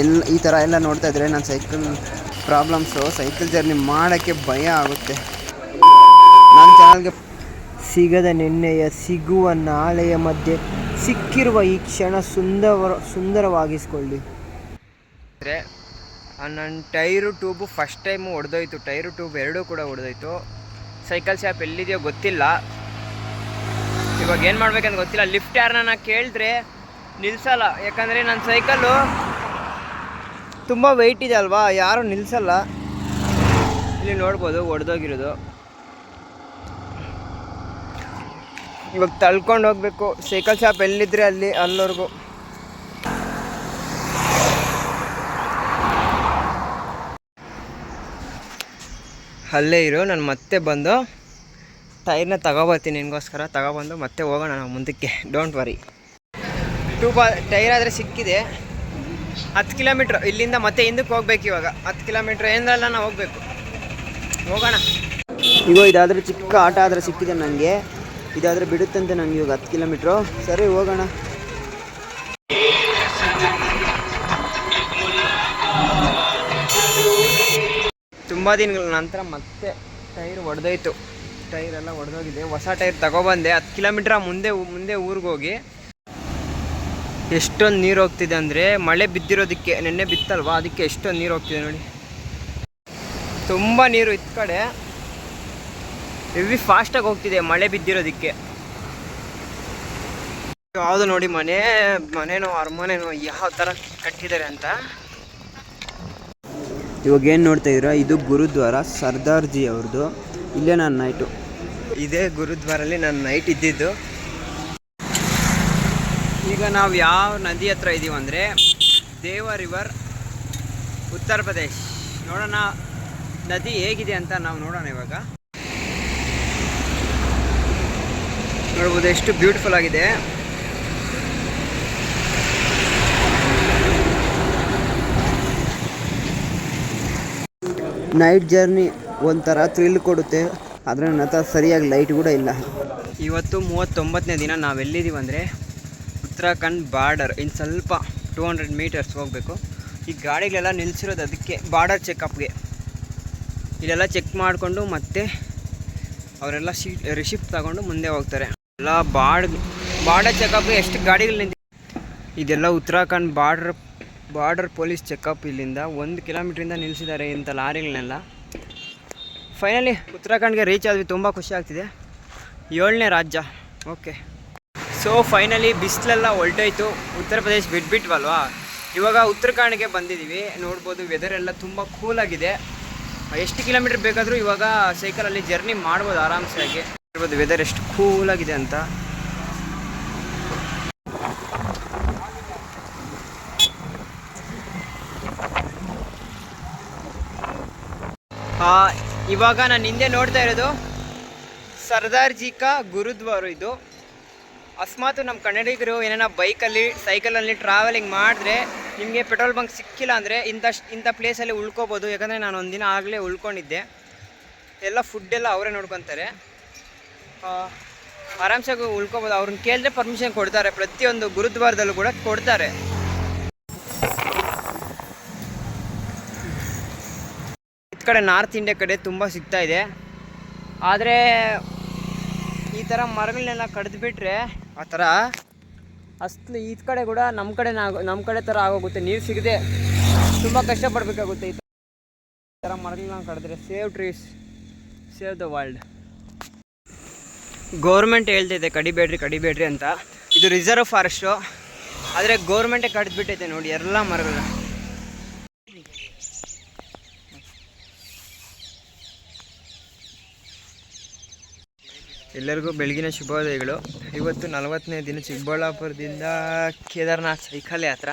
ಎಲ್ಲ ಈ ಥರ ಎಲ್ಲ ನೋಡ್ತಾ ಇದ್ರೆ ನಾನು ಸೈಕಲ್ ಪ್ರಾಬ್ಲಮ್ಸು, ಸೈಕಲ್ ಜರ್ನಿ ಮಾಡೋಕ್ಕೆ ಭಯ ಆಗುತ್ತೆ. ನನ್ನ ಚಾನಲ್ಗೆ ಸಿಗದ ನಿನ್ನೆಯ ಸಿಗುವ ನಾಳೆಯ ಮಧ್ಯೆ ಸಿಕ್ಕಿರುವ ಈ ಕ್ಷಣ ಸುಂದರ ಸುಂದರವಾಗಿಸ್ಕೊಳ್ಳಿ. ಅಂದರೆ, ನನ್ನ ಟೈರು ಟ್ಯೂಬು ಫಸ್ಟ್ ಟೈಮು ಹೊಡೆದೋಯ್ತು ಟೈರು ಟ್ಯೂಬ್ ಎರಡೂ ಕೂಡ ಹೊಡೆದೋಯ್ತು ಸೈಕಲ್ ಶಾಪ್ ಎಲ್ಲಿದೆಯೋ ಗೊತ್ತಿಲ್ಲ. ಇವಾಗ ಏನು ಮಾಡ್ಬೇಕಂತ ಗೊತ್ತಿಲ್ಲ. ಲಿಫ್ಟ್ ಯಾರನ್ನ ಕೇಳಿದ್ರೆ ನಿಲ್ಸಲ್ಲ. ಯಾಕಂದರೆ ನನ್ನ ಸೈಕಲ್ಲು ತುಂಬ ವೆಯ್ಟ್ ಇದೆ ಅಲ್ವಾ? ಯಾರು ನಿಲ್ಸಲ್ಲ. ಇಲ್ಲಿ ನೋಡ್ಬೋದು ಒಡೆದೋಗಿರೋದು. ಇವಾಗ ತಳ್ಕೊಂಡು ಹೋಗ್ಬೇಕು. ಸೈಕಲ್ ಶಾಪ್ ಎಲ್ಲಿದ್ರೆ ಅಲ್ಲಿ ಅಲ್ಲಿವರೆಗೂ ಅಲ್ಲೇ ಇರು, ನಾನು ಮತ್ತೆ ಬಂದು ಟೈರ್ನ ತಗೋಬರ್ತೀನಿ ನಿನಗೋಸ್ಕರ. ತಗೊಬಂದು ಮತ್ತೆ ಹೋಗೋಣ ನಾವು ಮುಂದಕ್ಕೆ. ಡೋಂಟ್ ವರಿ ಟೂ ಬಾ ಟೈರ್ ಆದರೆ ಸಿಕ್ಕಿದೆ. ಹತ್ತು ಕಿಲೋಮೀಟ್ರ್. ಇಲ್ಲಿಂದ ಮತ್ತೆ ಹಿಂದಕ್ಕೆ ಹೋಗ್ಬೇಕು ಇವಾಗ. ಹತ್ತು ಕಿಲೋಮೀಟ್ರ್ ಏನಲ್ಲ ನಾವು ಹೋಗ್ಬೇಕು. ಹೋಗೋಣ. ಇವಾಗ ಇದಾದರೆ ಚಿಕ್ಕ ಆಟ ಆದರೆ ಸಿಕ್ಕಿದೆ ನನಗೆ ಇದಾದರೆ ಬಿಡುತ್ತಂತೆ ನನಗೆ ಇವಾಗ ಹತ್ತು ಕಿಲೋಮೀಟ್ರು. ಸರಿ ಹೋಗೋಣ. ತುಂಬ ದಿನಗಳ ನಂತರ ಮತ್ತೆ ಟೈರ್ ಒಡೆದೋಯ್ತು. ಟೈರ್ ಎಲ್ಲ ಒಡೆದೋಗಿದೆ. ಹೊಸ ಟೈರ್ ತಗೊಬಂದೆ. ಹತ್ತು ಕಿಲೋಮೀಟ್ರ ಮುಂದೆ ಮುಂದೆ ಊರಿಗೆ ಹೋಗಿ ಎಷ್ಟೊಂದು ನೀರು ಹೋಗ್ತಿದೆ ಅಂದರೆ ಮಳೆ ಬಿದ್ದಿರೋದಕ್ಕೆ ನೆನ್ನೆ ಬಿತ್ತಲ್ವಾ? ಅದಕ್ಕೆ ಎಷ್ಟೊಂದು ನೀರು ಹೋಗ್ತಿದೆ ನೋಡಿ. ತುಂಬ ನೀರು ಇತ್ತ ಕಡೆ. ಎವಿ ಫಾಸ್ಟಾಗಿ ಹೋಗ್ತಿದೆ ಮಳೆ ಬಿದ್ದಿರೋದಕ್ಕೆ. ಯಾವುದು ನೋಡಿ ಮನೆ ಮನೆನೋ ಅರಮನೆನೋ ಯಾವ ಥರ ಕಟ್ಟಿದ್ದಾರೆ ಅಂತ. ಇವಾಗ ಏನು ನೋಡ್ತಾ ಇದ್ದೀರಾ? ಇದು ಗುರುದ್ವಾರ ಸರ್ದಾರ್ಜಿ ಅವ್ರದ್ದು ಇಲ್ಲೇ ನಾನು ನೈಟು ಇದೇ ಗುರುದ್ವಾರಲ್ಲಿ ನಾನು ನೈಟ್ ಇದ್ದಿದ್ದು. ಈಗ ನಾವು ಯಾವ ನದಿ ಹತ್ರ ಇದ್ದೀವಿ ಅಂದರೆ ದೇವ ರಿವರ್ ಉತ್ತರ ಪ್ರದೇಶ್. ನೋಡೋಣ ನದಿ ಹೇಗಿದೆ ಅಂತ ನಾವು ನೋಡೋಣ ಇವಾಗ. ನೋಡ್ಬೋದು ಎಷ್ಟು ಬ್ಯೂಟಿಫುಲ್ ಆಗಿದೆ. ನೈಟ್ ಜರ್ನಿ ಒಂಥರ ಥ್ರಿಲ್ ಕೊಡುತ್ತೆ. ಆದರೆ ನನ್ನ ಹತ್ರ ಸರಿಯಾಗಿ ಲೈಟ್ ಕೂಡ ಇಲ್ಲ. ಇವತ್ತು ಮೂವತ್ತೊಂಬತ್ತನೇ ದಿನ ನಾವೆಲ್ಲಿದ್ದೀವಿ ಅಂದರೆ ಉತ್ತರಾಖಂಡ್ ಬಾರ್ಡರ್ ಇನ್ನು ಸ್ವಲ್ಪ ಟೂ ಹಂಡ್ರೆಡ್ ಮೀಟರ್ಸ್ ಹೋಗಬೇಕು. ಈ ಗಾಡಿಗಳೆಲ್ಲ ನಿಲ್ಲಿಸಿರೋದು ಅದಕ್ಕೆ ಬಾರ್ಡರ್ ಚೆಕಪ್ಗೆ ಇಲ್ಲೆಲ್ಲ ಚೆಕ್ ಮಾಡಿಕೊಂಡು ಮತ್ತೆ ಅವರೆಲ್ಲ ಶೀಟ್ ರಿಸಿಪ್ಟ್ ತಗೊಂಡು ಮುಂದೆ ಹೋಗ್ತಾರೆ. ಎಲ್ಲ ಬಾರ್ಡ್, ಬಾರ್ಡರ್ ಚೆಕಪ್ಗೆ ಎಷ್ಟು ಗಾಡಿಗಳು ನಿಂತಿ, ಇದೆಲ್ಲ Uttarakhand border, border police checkup ಇಲ್ಲಿಂದ ಒಂದು ಕಿಲೋಮೀಟ್ರಿಂದ ನಿಲ್ಲಿಸಿದ್ದಾರೆ ಇಂಥ ಲಾರಿಗಳನ್ನೆಲ್ಲ. ಫೈನಲಿ ಉತ್ತರಾಖಂಡ್ಗೆ ರೀಚ್ ಆದ್ವಿ, ತುಂಬ ಖುಷಿ ಆಗ್ತಿದೆ. ಏಳನೇ ರಾಜ್ಯ ಓಕೆ ಸೊ ಫೈನಲಿ ಬಿಸಿಲೆಲ್ಲ ಹೊರಟೋಯ್ತು. ಉತ್ತರ ಪ್ರದೇಶ ಬಿಟ್ಬಿಟ್ವಲ್ವಾ? ಇವಾಗ ಉತ್ತರಾಖಂಡ್ಗೆ ಬಂದಿದ್ದೀವಿ. ನೋಡ್ಬೋದು ವೆದರ್ ಎಲ್ಲ ತುಂಬ ಕೂಲಾಗಿದೆ ಎಷ್ಟು ಕಿಲೋಮೀಟ್ರ್ ಬೇಕಾದರೂ ಇವಾಗ ಸೈಕಲಲ್ಲಿ ಜರ್ನಿ ಮಾಡ್ಬೋದು ಆರಾಮ್ಸಾಗಿ ನೋಡ್ಬೋದು ವೆದರ್ ಎಷ್ಟು ಕೂಲಾಗಿದೆ ಅಂತ. ಇವಾಗ ನಾನು ಹಿಂದೆ ನೋಡ್ತಾ ಇರೋದು ಸರ್ದಾರ್ ಜಿ ಕಾ ಗುರುದ್ವಾರ ಇದು. ಅಕಸ್ಮಾತ್ ನಮ್ಮ ಕನ್ನಡಿಗರು ಏನೇನೋ ಬೈಕಲ್ಲಿ, ಸೈಕಲಲ್ಲಿ ಟ್ರಾವೆಲಿಂಗ್ ಮಾಡಿದ್ರೆ ನಿಮಗೆ ಪೆಟ್ರೋಲ್ ಬಂಕ್ ಸಿಕ್ಕಿಲ್ಲ ಅಂದರೆ ಇಂಥ ಇಂಥ ಪ್ಲೇಸಲ್ಲಿ ಉಳ್ಕೋಬೋದು. ಯಾಕಂದರೆ ನಾನು ಒಂದಿನ ಆಗಲೇ ಉಳ್ಕೊಂಡಿದ್ದೆ. ಎಲ್ಲ ಫುಡ್ಡೆಲ್ಲ ಅವರೇ ನೋಡ್ಕೊತಾರೆ. ಆರಾಮ್ಸಾಗಿ ಉಳ್ಕೋಬೋದು. ಅವ್ರನ್ನ ಕೇಳಿದ್ರೆ ಪರ್ಮಿಷನ್ ಕೊಡ್ತಾರೆ. ಪ್ರತಿಯೊಂದು ಗುರುದ್ವಾರದಲ್ಲೂ ಕೂಡ ಕೊಡ್ತಾರೆ. ಈ ಕಡೆ ನಾರ್ತ್ ಇಂಡಿಯಾ ಕಡೆ ತುಂಬ ಸಿಗ್ತಾ ಇದೆ. ಆದರೆ ಈ ಥರ ಮರಗಳನ್ನೆಲ್ಲ ಕಡ್ದು ಬಿಟ್ರೆ ಆ ಥರ ಅಷ್ಟು ಈ ಕಡೆ ಕೂಡ ನಮ್ಮ ಕಡೆ ನಮ್ಮ ಕಡೆ ಥರ ಆಗೋಗುತ್ತೆ. ನೀರು ಸಿಗದೆ ತುಂಬ ಕಷ್ಟಪಡಬೇಕಾಗುತ್ತೆ ಈ ಥರ ಮರಗಳನ್ನ ಕಡಿದ್ರೆ. Save trees save the world government ಹೇಳ್ತಿದೆ, ಕಡಿಬೇಡ್ರಿ ಕಡಿಬೇಡ್ರಿ ಅಂತ. ಇದು ರಿಸರ್ವ್ ಫಾರೆಸ್ಟು ಆದರೆ ಗೌರ್ಮೆಂಟೇ ಕಡಿದ್ಬಿಟ್ಟೈತೆ ನೋಡಿ, ಎಲ್ಲ ಮರಗಳನ್ನ ಎಲ್ಲರಿಗೂ ಬೆಳಗಿನ ಶುಭೋದಯಗಳು. ಇವತ್ತು ನಲವತ್ತನೇ ದಿನ ಚಿಕ್ಕಬಳ್ಳಾಪುರದಿಂದ ಕೇದಾರ್ನಾಥ್ ಸೈಕಲ್ ಯಾತ್ರ.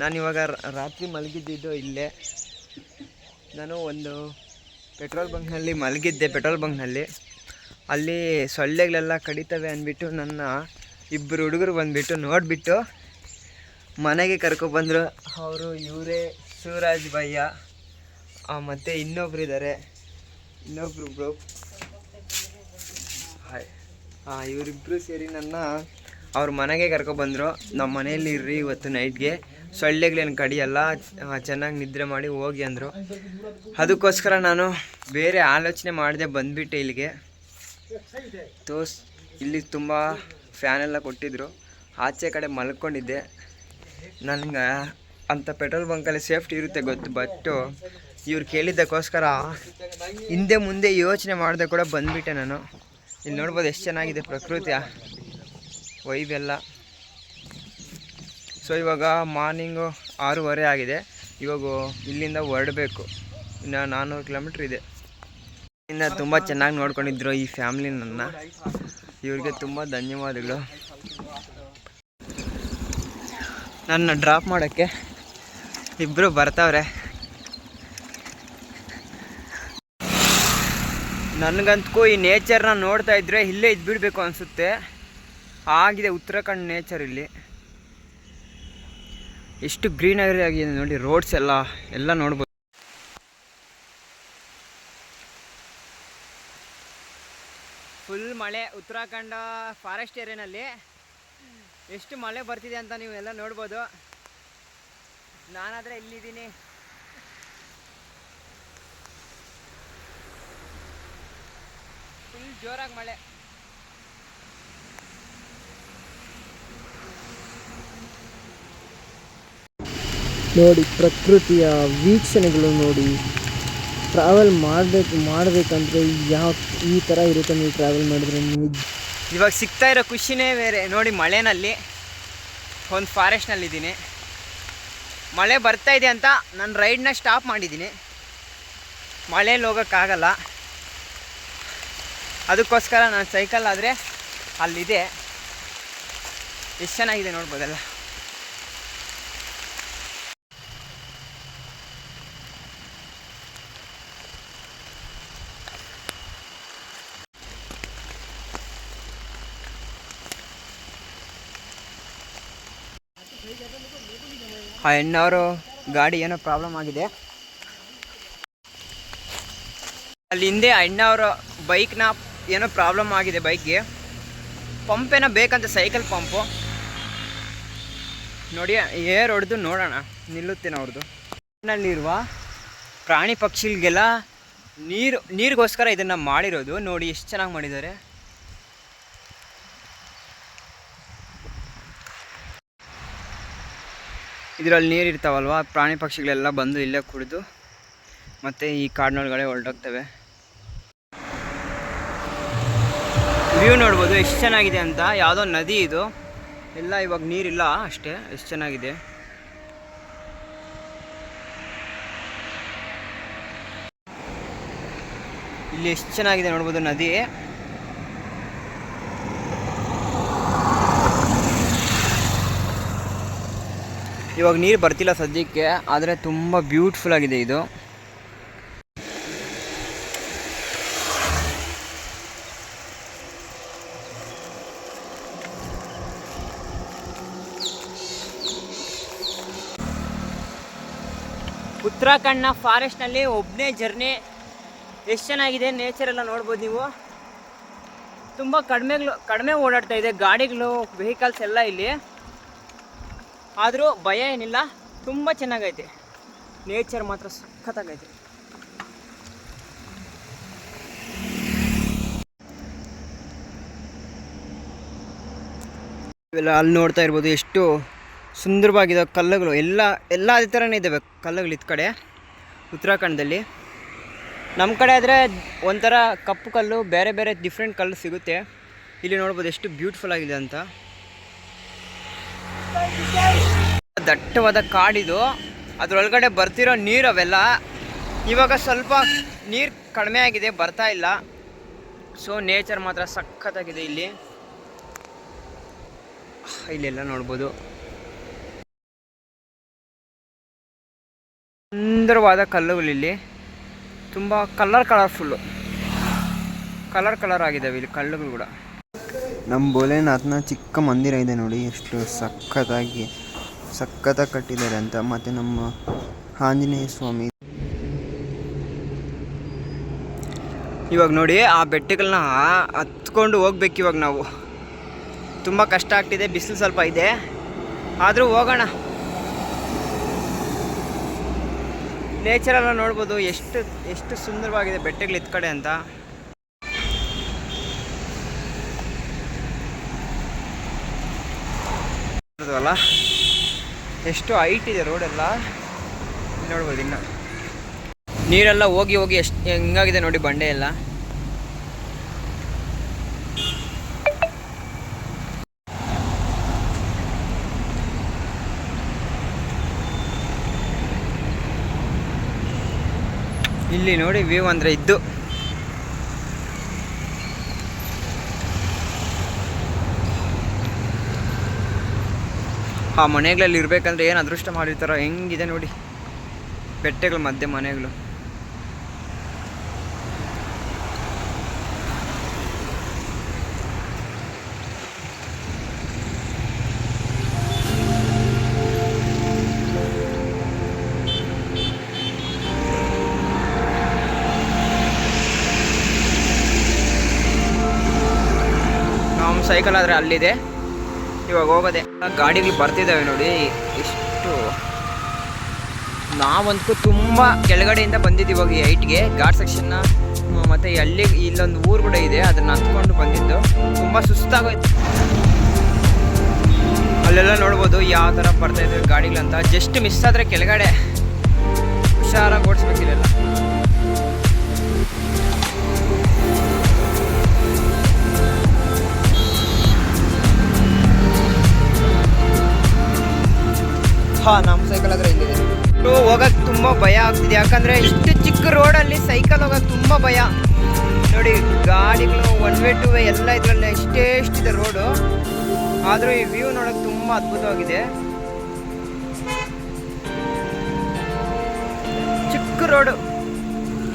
ನಾನು ಇವಾಗ ರಾತ್ರಿ ಮಲಗಿದ್ದಿದ್ದು ಇಲ್ಲೇ. ನಾನು ಒಂದು ಪೆಟ್ರೋಲ್ ಬಂಕ್ನಲ್ಲಿ ಮಲಗಿದ್ದೆ, ಪೆಟ್ರೋಲ್ ಬಂಕ್ನಲ್ಲಿ. ಅಲ್ಲಿ ಸೊಳ್ಳೆಗಳೆಲ್ಲ ಕಡಿತವೆ ಅಂದ್ಬಿಟ್ಟು ನನ್ನ ಇಬ್ಬರು ಹುಡುಗರು ಬಂದುಬಿಟ್ಟು ನೋಡಿಬಿಟ್ಟು ಮನೆಗೆ ಕರ್ಕೊಬಂದರು ಅವರು ಇವರೇ ಸೂರಾಜ್ ಭಯ್ಯ ಮತ್ತು ಇನ್ನೊಬ್ರು ಇದ್ದಾರೆ ಇನ್ನೊಬ್ರು ಬ್ರೋ ಇವರಿಬ್ಬರು ಸೇರಿ ನನ್ನ ಅವ್ರ ಮನೆಗೆ ಕರ್ಕೊಬಂದರು ನಮ್ಮ ಮನೆಯಲ್ಲಿ ಇರ್ರಿ ಇವತ್ತು ನೈಟ್ಗೆ ಸೊಳ್ಳೆಗಳೇನು ಕಡಿಯಲ್ಲ ಚೆನ್ನಾಗಿ ನಿದ್ರೆ ಮಾಡಿ ಹೋಗಿ ಅಂದರು. ಅದಕ್ಕೋಸ್ಕರ ನಾನು ಬೇರೆ ಆಲೋಚನೆ ಮಾಡದೆ ಬಂದುಬಿಟ್ಟೆ ಇಲ್ಲಿಗೆ. ತೋಸ್ ಇಲ್ಲಿ ತುಂಬ ಫ್ಯಾನ್ ಎಲ್ಲ ಕೊಟ್ಟಿದ್ರು. ಆಚೆ ಕಡೆ ಮಲ್ಕೊಂಡಿದ್ದೆ. ನನಗೆ ಅಂಥ ಪೆಟ್ರೋಲ್ ಬಂಕಲ್ಲಿ ಸೇಫ್ಟಿ ಇರುತ್ತೆ ಗೊತ್ತು, ಬಟ್ಟು ಇವ್ರು ಕೇಳಿದ್ದಕ್ಕೋಸ್ಕರ ಹಿಂದೆ ಮುಂದೆ ಯೋಚನೆ ಮಾಡದೆ ಕೂಡ ಬಂದುಬಿಟ್ಟೆ ನಾನು. ಇಲ್ಲಿ ನೋಡ್ಬೋದು ಎಷ್ಟು ಚೆನ್ನಾಗಿದೆ ಪ್ರಕೃತಿಯ ವೈಬೆಲ್ಲ ಸೊ ಇವಾಗ ಮಾರ್ನಿಂಗು ಆರೂವರೆ ಆಗಿದೆ. ಇವಾಗ ಇಲ್ಲಿಂದ ಹೊರಡಬೇಕು. ಇನ್ನು ನಾನ್ನೂರು ಕಿಲೋಮೀಟ್ರ್ ಇದೆ. ಇನ್ನು ತುಂಬ ಚೆನ್ನಾಗಿ ನೋಡ್ಕೊಂಡಿದ್ರು ಈ ಫ್ಯಾಮ್ಲಿ ನನ್ನ. ಇವ್ರಿಗೆ ತುಂಬ ಧನ್ಯವಾದಗಳು. ನನ್ನ ಡ್ರಾಪ್ ಮಾಡೋಕ್ಕೆ ಇಬ್ಬರು ಬರ್ತಾವ್ರೆ. ನನಗಂತೂ ಈ ನೇಚರ್ನ ನೋಡ್ತಾ ಇದ್ರೆ ಇಲ್ಲೇ ಇದ್ಬಿಡ್ಬೇಕು ಅನಿಸುತ್ತೆ. ಆಗಿದೆ ಉತ್ತರಾಖಂಡ್ ನೇಚರ್ ಇಲ್ಲಿ. ಎಷ್ಟು ಗ್ರೀನರಿ ಆಗಿದೆ ನೋಡಿ, ರೋಡ್ಸ್ ಎಲ್ಲ ಎಲ್ಲ ನೋಡ್ಬೋದು. ಫುಲ್ ಮಳೆ ಉತ್ತರಾಖಂಡ ಫಾರೆಸ್ಟ್ ಏರಿಯಾನಲ್ಲಿ ಎಷ್ಟು ಮಳೆ ಬರ್ತಿದೆ ಅಂತ ನೀವು ಎಲ್ಲ ನೋಡ್ಬೋದು. ನಾನಾದರೆ ಇಲ್ಲಿದ್ದೀನಿ. ಫುಲ್ ಜೋರಾಗಿ ಮಳೆ. ನೋಡಿ ಪ್ರಕೃತಿಯ ವೀಕ್ಷಣೆಗಳು ನೋಡಿ. ಟ್ರಾವೆಲ್ ಮಾಡಬೇಕು ಮಾಡಬೇಕಂದ್ರೆ ಯಾವ ಈ ಥರ ಇರುತ್ತೆ ನೀವು ಟ್ರಾವೆಲ್ ಮಾಡಿದ್ರೆ ನೀವು ಇವಾಗ ಸಿಗ್ತಾ ಇರೋ ಖುಷಿನೇ ಬೇರೆ. ನೋಡಿ ಮಳೆನಲ್ಲಿ ಒಂದು ಫಾರೆಸ್ಟ್ನಲ್ಲಿದ್ದೀನಿ ಮಳೆ ಬರ್ತಾ ಇದೆ ಅಂತ ನಾನು ರೈಡ್ನ ಸ್ಟಾಪ್ ಮಾಡಿದ್ದೀನಿ. ಮಳೇಲಿ ಹೋಗೋಕ್ಕಾಗಲ್ಲ. ಅದಕ್ಕೋಸ್ಕರ ನಾನು ಸೈಕಲ್ ಆದರೆ ಅಲ್ಲಿದೆ. ಎಷ್ಟು ಚೆನ್ನಾಗಿದೆ ನೋಡ್ಬೋದಲ್ಲ. ಆ ಹೆಣ್ಣವರು ಗಾಡಿ ಏನೋ ಪ್ರಾಬ್ಲಮ್ ಆಗಿದೆ. ಅಲ್ಲಿ ಹಿಂದೆ ಅಣ್ಣವ್ರ ಬೈಕ್ನ ಏನೋ ಪ್ರಾಬ್ಲಮ್ ಆಗಿದೆ ಬೈಕ್ಗೆ ಪಂಪ್ ಏನೋ ಬೇಕಂತ ಸೈಕಲ್ ಪಂಪು ನೋಡಿ, ಏರ್ ಹೊಡೆದು ನೋಡೋಣ. ನಿಲ್ಲುತ್ತೇನೆ ಅವ್ರದ್ದು ನಲ್ಲಿರುವ ಪ್ರಾಣಿ ಪಕ್ಷಿಗಳಿಗೆಲ್ಲ ನೀರು, ನೀರಿಗೋಸ್ಕರ ಇದನ್ನು ಮಾಡಿರೋದು. ನೋಡಿ, ಎಷ್ಟು ಚೆನ್ನಾಗಿ ಮಾಡಿದ್ದಾರೆ. ಇದರಲ್ಲಿ ನೀರು ಇರ್ತಾವಲ್ವ? ಪ್ರಾಣಿ ಪಕ್ಷಿಗಳೆಲ್ಲ ಬಂದು ಇಲ್ಲೇ ಕುಡಿದು ಮತ್ತು ಈ ಕಾಡಿನೊಳಗಡೆ ಹೊರಟೋಗ್ತವೆ. ವ್ಯೂ ನೋಡ್ಬೋದು, ಎಷ್ಟು ಚೆನ್ನಾಗಿದೆ ಅಂತ. ಯಾವುದೋ ನದಿ ಇದು. ಎಲ್ಲ ಇವಾಗ ನೀರಿಲ್ಲ, ಅಷ್ಟೇ, ಎಷ್ಟು ಚೆನ್ನಾಗಿದೆ. ಇಲ್ಲಿ ಎಷ್ಟು ಚೆನ್ನಾಗಿದೆ ನೋಡ್ಬೋದು ನದಿ. ಇವಾಗ ನೀರು ಬರ್ತಿಲ್ಲ ಸದ್ಯಕ್ಕೆ, ಆದರೆ ತುಂಬ ಬ್ಯೂಟಿಫುಲ್ ಆಗಿದೆ ಇದು. ಉತ್ತರಾಖಂಡ್ನ ಫಾರೆಸ್ಟ್ನಲ್ಲಿ ಒಬ್ಬನೇ ಜರ್ನಿ. ಎಷ್ಟು ಚೆನ್ನಾಗಿದೆ ನೇಚರ್ ಎಲ್ಲ ನೋಡ್ಬೋದು ನೀವು. ತುಂಬ ಕಡಿಮೆಗಳು ಕಡಿಮೆ ಓಡಾಡ್ತಾ ಇದೆ, ಗಾಡಿಗಳು ವೆಹಿಕಲ್ಸ್ ಎಲ್ಲ ಇಲ್ಲಿ. ಆದರೂ ಭಯ ಏನಿಲ್ಲ, ತುಂಬ ಚೆನ್ನಾಗೈತೆ. ನೇಚರ್ ಮಾತ್ರ ಸಖತ್ತಾಗೈತೆ. ಅಲ್ಲಿ ನೋಡ್ತಾ ಇರ್ಬೋದು, ಎಷ್ಟು ಸುಂದರವಾಗಿದೆ ಕಲ್ಲುಗಳು ಎಲ್ಲ ಎಲ್ಲ ಅದೇ ಥರನೇ ಇದ್ದಾವೆ ಕಲ್ಲುಗಳು ಇದ್ದ ಕಡೆ, ಉತ್ತರಾಖಂಡದಲ್ಲಿ. ನಮ್ಮ ಕಡೆ ಆದರೆ ಒಂಥರ ಕಪ್ಪು ಕಲ್ಲು, ಬೇರೆ ಬೇರೆ ಡಿಫ್ರೆಂಟ್ ಕಲ್ಲು ಸಿಗುತ್ತೆ. ಇಲ್ಲಿ ನೋಡ್ಬೋದು ಎಷ್ಟು ಬ್ಯೂಟಿಫುಲ್ ಆಗಿದೆ ಅಂತ. ದಟ್ಟವಾದ ಕಾಡಿದು, ಅದರೊಳಗಡೆ ಬರ್ತಿರೋ ನೀರು ಅವೆಲ್ಲ, ಇವಾಗ ಸ್ವಲ್ಪ ನೀರು ಕಡಿಮೆ ಆಗಿದೆ, ಬರ್ತಾ ಇಲ್ಲ. ಸೊ ನೇಚರ್ ಮಾತ್ರ ಸಖತ್ತಾಗಿದೆ ಇಲ್ಲಿ. ಇಲ್ಲೆಲ್ಲ ನೋಡ್ಬೋದು. ಸುಂದರವಾದ ಕಲ್ಲುಗಳಿಲ್ಲಿ ತುಂಬ ಕಲರ್ ಕಲರ್ಫುಲ್ಲು ಕಲರ್ ಕಲರ್ ಆಗಿದ್ದಾವೆ ಇಲ್ಲಿ ಕಲ್ಲುಗಳು ಕೂಡ. ನಮ್ಮ ಭೋಲೆನಾಥ್ನ ಚಿಕ್ಕ ಮಂದಿರ ಇದೆ ನೋಡಿ ಎಷ್ಟು ಸಖತ್ತಾಗಿ ಸಖತ್ತಾಗಿ ಕಟ್ಟಿದ್ದಾರೆ ಅಂತ. ಮತ್ತು ನಮ್ಮ ಆಂಜನೇಯ ಸ್ವಾಮಿ. ಇವಾಗ ನೋಡಿ ಆ ಬೆಟ್ಟಗಳನ್ನ ಹತ್ಕೊಂಡು ಹೋಗ್ಬೇಕು ಇವಾಗ ನಾವು. ತುಂಬ ಕಷ್ಟ ಆಗ್ತಿದೆ ಬಿಸಿಲು ಸ್ವಲ್ಪ ಇದೆ. ಆದರೂ ಹೋಗೋಣ. ನೇಚರ್ ಎಲ್ಲ ನೋಡ್ಬೋದು. ಎಷ್ಟು ಎಷ್ಟು ಸುಂದರವಾಗಿದೆ ಬೆಟ್ಟಗಳು ಇತ್ ಕಡೆ ಅಂತ. ಅಲ್ಲ ಎಷ್ಟು ಹೈಟ್ ಇದೆ ರೋಡೆಲ್ಲ ನೋಡ್ಬೋದು ಇನ್ನು. ನೀರೆಲ್ಲ ಹೋಗಿ ಹೋಗಿ ಎಷ್ಟು, ಹೆಂಗಾಗಿದೆ ನೋಡಿ ಬಂಡೆ ಎಲ್ಲ. ಇಲ್ಲಿ ನೋಡಿ ವ್ಯೂ ಅಂದರೆ ಇದ್ದು. ಆ ಮನೆಗಳಲ್ಲಿ ಇರಬೇಕಂದ್ರೆ ಏನು ಅದೃಷ್ಟ ಮಾಡಿರ್ತಾರೋ, ಹೆಂಗಿದೆ ನೋಡಿ. ಬೆಟ್ಟಗಳ ಮಧ್ಯೆ ಮನೆಗಳು. ಸೈಕಲ್ ಆದರೆ ಅಲ್ಲಿದೆ. ಇವಾಗ ಹೋಗೋದೆ. ಗಾಡಿಗಳು ಬರ್ತಿದ್ದಾವೆ ನೋಡಿ. ಇಷ್ಟು. ನಾವಂತೂ ತುಂಬ ಕೆಳಗಡೆಯಿಂದ ಬಂದಿದ್ದು ಇವಾಗ ಈ ಹೈಟ್ಗೆ ಘಾಟ್ ಸೆಕ್ಷನ್ನ ಮತ್ತು ಅಲ್ಲಿ, ಇಲ್ಲೊಂದು ಊರು ಕೂಡ ಇದೆ. ಅದನ್ನು ಹತ್ಕೊಂಡು ಬಂದಿದ್ದು. ತುಂಬ ಸುಸ್ತಾಗೋಯ್ತು. ಅಲ್ಲೆಲ್ಲ ನೋಡ್ಬೋದು ಯಾವ ಥರ ಬರ್ತಾ ಇದ್ದಾವೆ ಗಾಡಿಗಳಂತ. ಜಸ್ಟ್ ಮಿಸ್ ಆದರೆ ಕೆಳಗಡೆ. ಹುಷಾರಾಗಿ ಓಡಿಸ್ಬೇಕಿಲ್ಲ ನಮ್ಮ ಸೈಕಲ್ ಹತ್ರ ಇಲ್ಲಿದೆ. ಹೋಗಕ್ಕೆ ತುಂಬ ಭಯ ಆಗ್ತಿದೆ. ಯಾಕಂದ್ರೆ ಇಷ್ಟು ಚಿಕ್ಕ ಅಲ್ಲಿ ಸೈಕಲ್ ಹೋಗಕ್ಕೆ ತುಂಬ ಭಯ. ನೋಡಿ, ಗಾಡಿಗಳು ಒನ್ ವೇ ಟು ವೇ ಎಲ್ಲ ಇದ್ರಲ್ಲಿ ಇಷ್ಟೇ ಇಷ್ಟಿದೆ ರೋಡು ಆದರೂ ಈ ವ್ಯೂ ನೋಡೋಕೆ ತುಂಬ ಅದ್ಭುತವಾಗಿದೆ. ಚಿಕ್ಕ ರೋಡು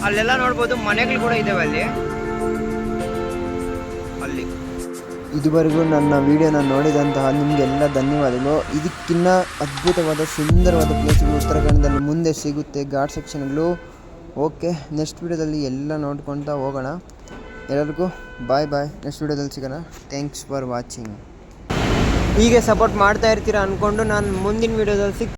ಅಲ್ಲೆಲ್ಲ ನೋಡ್ಬೋದು, ಮನೆಗಳು ಕೂಡ ಅಲ್ಲಿ ಅಲ್ಲಿ. ಇದುವರೆಗೂ ನನ್ನ ವಿಡಿಯೋನ ನೋಡಿದಂತಹ ನಿಮಗೆಲ್ಲ ಧನ್ಯವಾದಗಳು. ಇದಕ್ಕಿನ್ನ ಅದ್ಭುತವಾದ, ಸುಂದರವಾದ ಪ್ಲೇಸ್ಗಳು ಉತ್ತರಾಖಂಡದಲ್ಲಿ ಮುಂದೆ ಸಿಗುತ್ತೆ ಘಾಟ್ ಸೆಕ್ಷನ್ಗಳು. ಓಕೆ ನೆಕ್ಸ್ಟ್ ವಿಡಿಯೋದಲ್ಲಿ ಎಲ್ಲ ನೋಡ್ಕೊತಾ ಹೋಗೋಣ. ಎಲ್ಲರಿಗೂ ಬಾಯ್ ಬಾಯ್ ನೆಕ್ಸ್ಟ್ ವೀಡಿಯೋದಲ್ಲಿ ಸಿಗೋಣ. ಥ್ಯಾಂಕ್ಸ್ ಫಾರ್ ವಾಚಿಂಗ್ ಹೀಗೆ ಸಪೋರ್ಟ್ ಮಾಡ್ತಾ ಇರ್ತೀರ ಅಂದ್ಕೊಂಡು ನಾನು ಮುಂದಿನ ವೀಡಿಯೋದಲ್ಲಿ ಸಿಕ್